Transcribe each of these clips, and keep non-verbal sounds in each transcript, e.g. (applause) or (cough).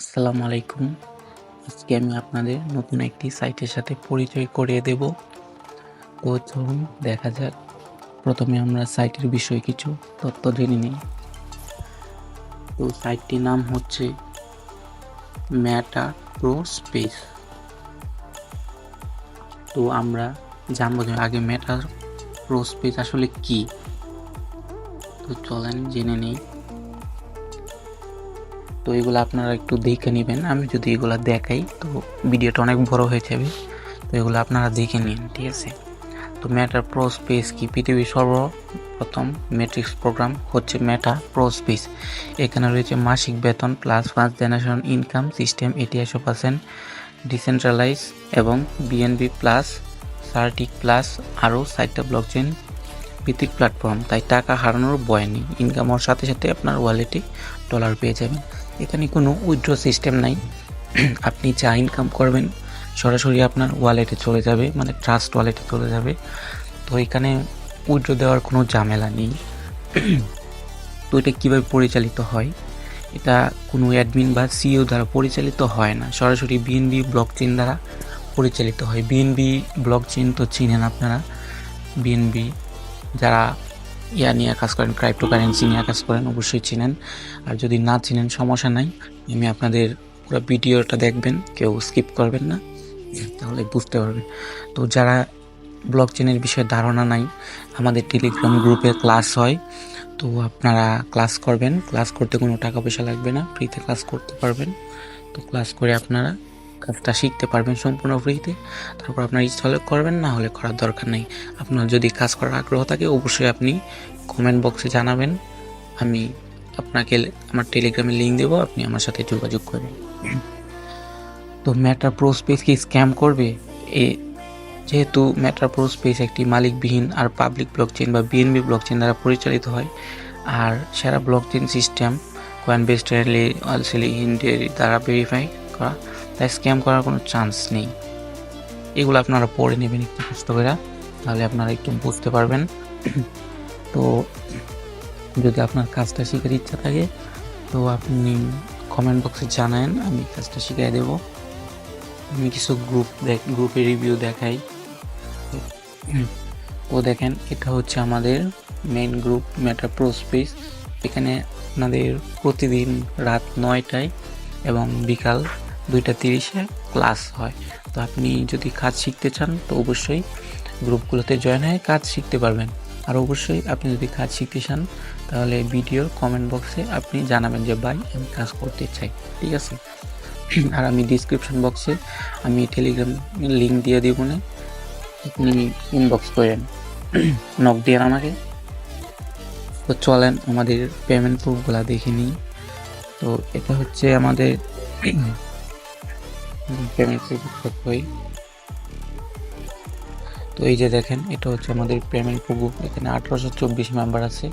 আসসালামু আলাইকুম। আজকে আমি আপনাদের নতুন একটি সাইটের সাথে পরিচয় করিয়ে দেব। তো চলুন দেখা যাক। প্রথমে আমরা সাইটের বিষয়ে কিছু তথ্য জেনে নিই। তো সাইটটির নাম হচ্ছে ম্যাটা প্রো স্পেস তো আমরা জানব যে আগে ম্যাটা প্রো স্পেস আসলে কি? তো চলেন জেনে নিই। তো এগুলো আপনারা একটু দেখে নেবেন। আমি যদি এগুলো দেখাই, তো ভিডিওটা অনেক বড় হয়ে যাবে। তো এগুলো আপনারা দেখে নিন, ঠিক আছে? তো ম্যাটার প্রো স্পেস কি? পৃথিবীর সর্বপ্রথম ম্যাট্রিক্স প্রোগ্রাম হচ্ছে ম্যাটা প্রো স্পেস এখানে রয়েছে মাসিক বেতন plus first generation income system এটি একশো পার্সেন্ট ডিসেন্ট্রালাইজ এবং বিএনবি প্লাস সার্টিক প্লাস আরও সাইটটা ব্লকচেন ভিত্তিক প্ল্যাটফর্ম তাই টাকা হারানোর ভয় নেই। ইনকাম হওয়ার সাথে সাথে আপনার ওয়ালেটে ডলার পেয়ে যাবেন। এখানে কোনো উইথড্র সিস্টেম নাই। আপনি যা ইনকাম করবেন, সরাসরি আপনার ওয়ালেটে চলে যাবে মানে ট্রাস্ট ওয়ালেটে চলে যাবে। তো এখানে উইথড্র দেওয়ার কোনো ঝামেলা নেই। তো এটা কীভাবে পরিচালিত হয়? এটা কোনো অ্যাডমিন বা সিইও দ্বারা পরিচালিত হয় না। সরাসরি বিএনবি ব্লক চেন দ্বারা পরিচালিত হয়। বিএনবি ব্লক চেন তো চিনেন আপনারা। বিএনবি যারা ইয়া নিয়ে কাজ করেন ক্রাইপ্টোকারেন্সি নিয়ে কাজ করেন, অবশ্যই চিনেন। আর যদি না চিনেন, সমস্যা নাই। আমি আপনাদের পুরো ভিডিওটা দেখবেন, কেউ স্কিপ করবেন না, তাহলে বুঝতে পারবেন। তো যারা ব্লক চেনের বিষয়ে ধারণা নাই, আমাদের টেলিগ্রাম গ্রুপে ক্লাস হয়, তো আপনারা ক্লাস করবেন। ক্লাস করতে কোনো টাকা পয়সা লাগবে না ফ্রিতে ক্লাস করতে পারবেন। তো ক্লাস করে আপনারা কাজটা শিখতে পারবেন সম্পূর্ণ ফ্রিতে। তারপর আপনার ইচ্ছা হলে করবেন, না হলে করার দরকার নেই। আপনার যদি কাজ করার আগ্রহ থাকে, অবশ্যই আপনি কমেন্ট বক্সে জানাবেন। আমি আপনাকে আমার টেলিগ্রামে লিঙ্ক দেবো, আপনি আমার সাথে যোগাযোগ করবেন। তো ম্যাটার প্রো স্পেস কি স্ক্যাম করবে? এ, যেহেতু ম্যাটার প্রো স্পেস একটি মালিকবিহীন আর পাবলিক ব্লকচেন বা বিএনবি ব্লকচেন দ্বারা পরিচালিত হয়, আর সেরা ব্লকচেন সিস্টেম কয়েন বেস্ট অলসেলি ইন্ডিয়ার দ্বারা ভেরিফাই করা তাই স্ক্যাম করার কোনো চান্স নেই। এগুলো আপনারা পড়ে নেবেন একটু কষ্ট তাহলে আপনারা একটু বুঝতে পারবেন। (clears throat) তো যদি আপনার কাজটা শেখার ইচ্ছা থাকে, তো আপনি কমেন্ট বক্সে জানান আমি কাজটা শিখিয়ে দেব। আমি কিছু গ্রুপ দেখ গ্রুপে রিভিউ দেখাই। (clears throat) ও দেখেন, এটা হচ্ছে আমাদের main group Meta Pro Space এখানে আপনাদের প্রতিদিন রাত নয়টায় এবং বিকাল দুইটা তিরিশে ক্লাস হয়। তো আপনি যদি কাজ শিখতে চান, তো অবশ্যই গ্রুপগুলোতে জয়েন হয়ে কাজ শিখতে পারবেন। আর অবশ্যই আপনি যদি কাজ শিখতে চান, তাহলে ভিডিওর কমেন্ট বক্সে আপনি জানাবেন যে, ভাই, আমি কাজ করতে চাই। ঠিক আছে? আর আমি ডিসক্রিপশন বক্সে আমি টেলিগ্রাম লিঙ্ক দিয়ে দিব না। আপনি ইনবক্স করেন নক দিয়ে আমাকে। তো চলেন আমাদের পেমেন্ট প্রুফগুলো দেখে নিই। তো এটা হচ্ছে আমাদের পেমেন্ট প্রুফ হই তো এই যে দেখেন, এটা হচ্ছে আমাদের পেমেন্ট প্রুফ এখানে আঠারোশো চব্বিশ মেম্বার আছে।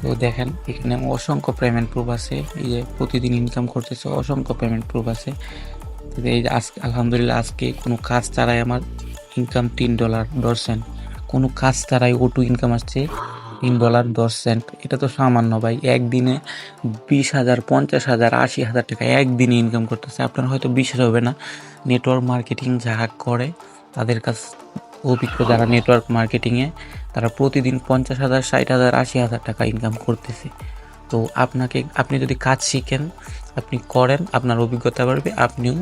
তো দেখেন, এখানে অসংখ্য পেমেন্ট প্রুফ আছে। এই যে প্রতিদিন ইনকাম করতেছে, অসংখ্য পেমেন্ট প্রুফ আছে। এই যে আজকে আলহামদুলিল্লাহ, আজকে কোনো কাজ ছাড়াই আমার ইনকাম তিন ডলার দশ সেন্ট কোনো কাজ ছাড়াই ওটু ইনকাম আসছে। তিন ডলার দশ সেন্ট এটা তো সামান্য ভাই। একদিনে বিশ হাজার, পঞ্চাশ হাজার, আশি হাজার টাকা একদিনে ইনকাম করতেছে। আপনার হয়তো বিশ্বাস হবে না। নেটওয়ার্ক মার্কেটিং যারা করে, তাদের কাছ অভিজ্ঞ যারা নেটওয়ার্ক মার্কেটিংয়ে তারা প্রতিদিন পঞ্চাশ হাজার, ষাট হাজার, আশি হাজার টাকা ইনকাম করতেছে। তো আপনাকে, আপনি যদি কাজ শিখেন, আপনি করেন, আপনার অভিজ্ঞতা বাড়বে, আপনিও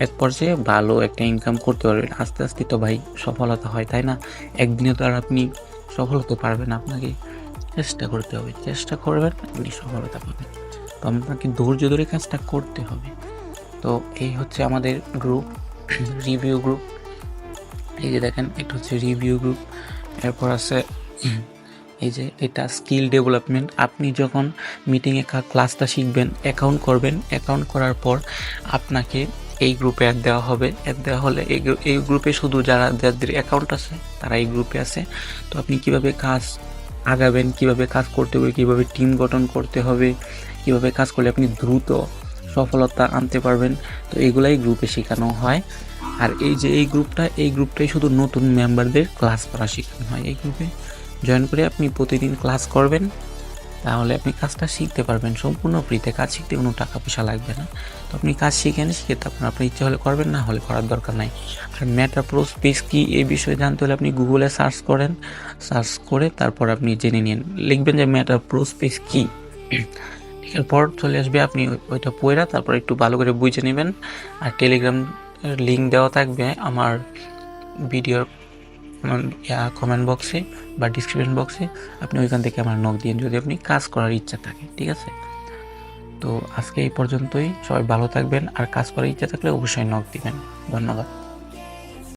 এক পর্যায়ে ভালো একটা ইনকাম করতে পারবেন। আস্তে আস্তে তো ভাই সফলতা হয়, তাই না? একদিনে তো আর আপনি সফল হতে পারবেন আপনাকে। চেষ্টা করতে হবে। চেষ্টা করবেন, আপনি সফলতা পাবেন। তো আপনাকে ধৈর্য ধরে কাজটা করতে হবে। তো এই হচ্ছে আমাদের গ্রুপ রিভিউ গ্রুপ এই যে দেখেন, এটা হচ্ছে রিভিউ গ্রুপ এরপর আছে, এই যে এটা স্কিল ডেভেলপমেন্ট আপনি যখন মিটিংয়ে ক্লাসটা শিখবেন অ্যাকাউন্ট করবেন অ্যাকাউন্ট করার পর আপনাকে এই গ্রুপে অ্যাড দেওয়া হবে। অ্যাড দেওয়া হলে এই এই গ্রুপে শুধু যারা, যাদের অ্যাকাউন্ট আছে, তারা এই গ্রুপে আছে। তো আপনি কীভাবে কাজ আগাবেন, কীভাবে কাজ করতে হবে, কীভাবে টিম গঠন করতে হবে, কীভাবে কাজ করলে আপনি দ্রুত সফলতা আনতে পারবেন, তো এগুলাই গ্রুপে শেখানো হয়। আর এই যে এই গ্রুপটা এই গ্রুপটাই শুধু নতুন মেম্বারদের ক্লাস করা শেখানো হয়। এই গ্রুপে জয়েন করে আপনি প্রতিদিন ক্লাস করবেন। তাহলে আপনি কাজটা শিখতে পারবেন। সম্পূর্ণ ফ্রিতে কাজ শিখতে কোনো টাকা পয়সা লাগবে না। তো আপনি কাজ শিখেন শিখে তারপর আপনার ইচ্ছে হলে করবেন, না হলে করার দরকার নাই। আর মেটা প্রো স্পেস কী এই বিষয়ে জানতে হলে আপনি গুগলে সার্চ করেন। সার্চ করে তারপর আপনি জেনে নিন। লিখবেন যে মেটা প্রো স্পেস কী। ঠিক পর চলে আসবে, আপনি ওইটা পড়া তারপর একটু ভালো করে বুঝে নেবেন। আর টেলিগ্রাম লিঙ্ক দেওয়া থাকবে আমার ভিডিওর কমেন্ট বক্সে বা ডিসক্রিপশন বক্সে আপনি ওইখান থেকে আমার নখ দিন যদি আপনি কাজ করার ইচ্ছা থাকে, ঠিক আছে? তো আজকে এই পর্যন্তই। সবাই ভালো থাকবেন আর কাজ করার ইচ্ছা থাকলে অবশ্যই নখ দিবেন। ধন্যবাদ।